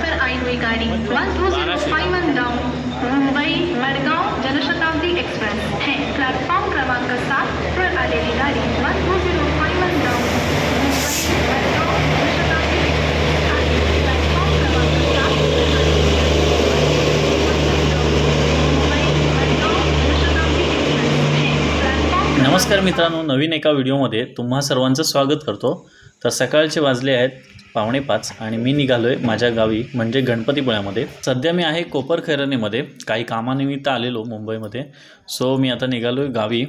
पर आई हुई गाड़ी one two zero five one down Mumbai Madgaon Janshatabdi express. है प्लॅटफॉर्म क्रमांक सात पर आलेली गाडी one two zero five one down Mumbai Madgaon Janshatabdi नमस्कार मित्रांनो नवीन एका व्हिडिओमध्ये तुम्हा सर्वांचं स्वागत करतो. तर सकाळचे वाजले आहेत पावणे पाच आणि मी निघालो आहे माझ्या गावी म्हणजे गणपतीपुळ्यामध्ये. सध्या मी आहे कोपरखैरणीमध्ये काही कामानिमित्त आलेलो मुंबईमध्ये. सो मी आता निघालो आहे गावी.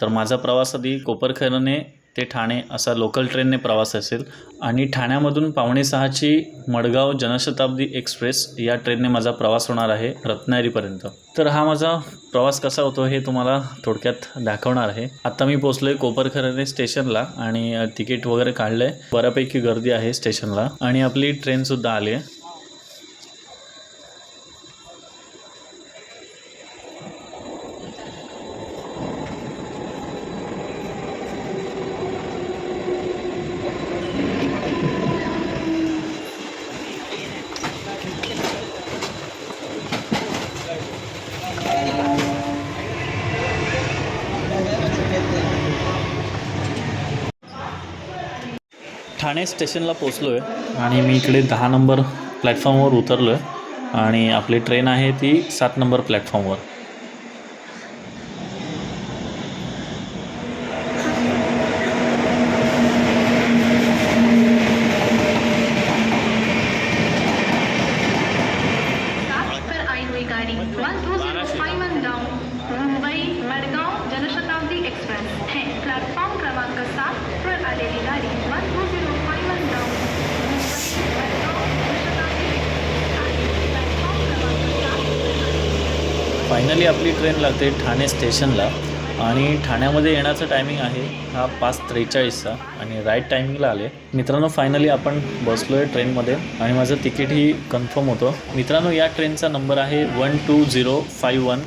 तर माझा प्रवास आधी कोपरखैरणे ते ठाणे असा लोकल ट्रेनने प्रवास असेल. आणि ठाण्यामधून पावणे सहाची मडगाव जनशताब्दी एक्सप्रेस या ट्रेनने माझा प्रवास होणार आहे रत्नागिरीपर्यंत. तर हा माझा प्रवास कसा होतो हे तुम्हाला थोडक्यात दाखवणार आहे. आत्ता मी पोचलो आहे कोपरखरणे स्टेशनला आणि तिकीट वगैरे काढलं आहे बऱ्यापैकी गर्दी आहे स्टेशनला. आणि आपली ट्रेनसुद्धा आली आहे. ठाणे स्टेशनला पोचलो आहे आणि मी इकडे दहा नंबर प्लॅटफॉर्मवर उतरलो आहे आणि आपली ट्रेन आहे ती सात नंबर प्लॅटफॉर्मवर सात पर आई हुई गाड़ी one two zero five one down Mumbai Madgaon Janshatabdi express है प्लॅटफॉर्म क्रमांक सात पर आलेली गाडी one two zero five one down Mumbai Madgaon Janshatabdi express आहे प्लॅटफॉर्म क्रमांक सात फायनली आपली ट्रेन लागते ठाणे स्टेशनला आणि ठाण्यामध्ये येण्याचं टायमिंग आहे हा पाच त्रेचाळीसचा आणि राईट टायमिंगला आले. मित्रांनो फायनली आपण बसलो आहे ट्रेनमध्ये आणि माझं तिकीटही कन्फर्म होतं. मित्रांनो या ट्रेनचा नंबर आहे one two zero five one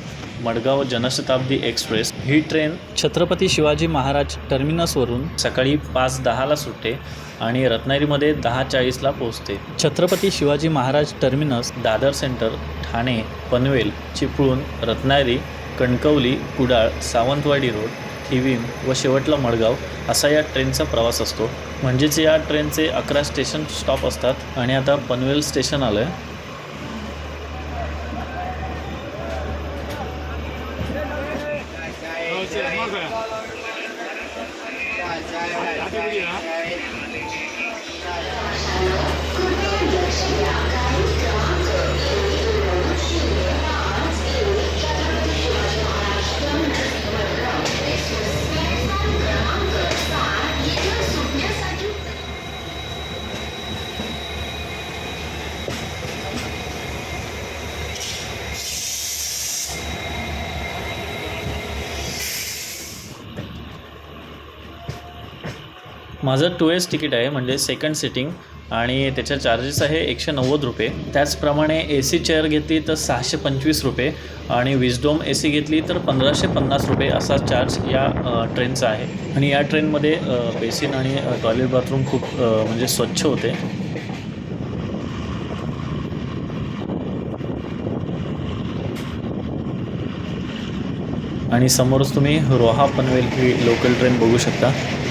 Madgaon Janshatabdi express. ही ट्रेन छत्रपती शिवाजी महाराज टर्मिनसवरून सकाळी पाच दहाला सुटते. आणि रत्नागिरीमध्ये दहा चाळीसला पोहोचते Chhatrapati Shivaji Maharaj terminus Dadar centre Thane Panvel Chiplun Ratnagiri Kankavli Kudal Sawantwadi road Thivim व शेवटला मडगाव असा या ट्रेनचा प्रवास असतो म्हणजेच या ट्रेनचे अकरा स्टेशन स्टॉप असतात आणि आता पनवेल स्टेशन आलं आहे Yeah. माझं टू एस तिकीट आहे म्हणजे सेकंड सिटिंग आणि त्याच्या चार्जेस आहे एकशे नव्वद रुपये. त्याचप्रमाणे ए सी चेअर घेतली तर सहाशे पंचवीस रुपये. आणि विजडोम ए सी घेतली तर पंधराशे पन्नास रुपये असा चार्ज या ट्रेनचा आहे. आणि या ट्रेनमध्ये बेसिन आणि टॉयलेट बाथरूम खूप म्हणजे स्वच्छ होते. आणि समोरच तुम्ही रोहा पनवेल ही लोकल ट्रेन बघू शकता आणि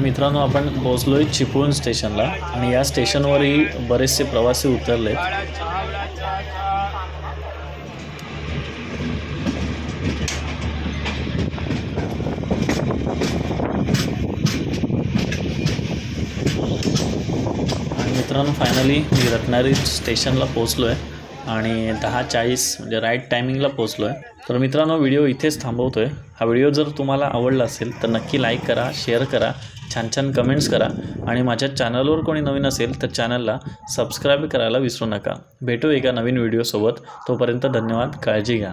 मित्रांनो आपण पोहोचलो आहे चिपळूण स्टेशनला आणि या स्टेशनवरही बरेचसे प्रवासी उतरले मित्रांनो फायनली मी रत्नागिरी स्टेशनला पोचलो आहे आणि दहा चाळीस म्हणजे राईट टायमिंगला पोचलो आहे तर मित्रांनो व्हिडिओ इथेच थांबवतो आहे हा व्हिडिओ जर तुम्हाला आवडला असेल तर नक्की लाईक करा शेअर करा. छान छान कमेंट्स करा. आणि माझ्या चॅनलवर कोणी नवीन असेल तर चॅनलला सबस्क्राईब करायला विसरू नका. भेटू एका नवीन व्हिडिओसोबत तोपर्यंत धन्यवाद. काळजी घ्या.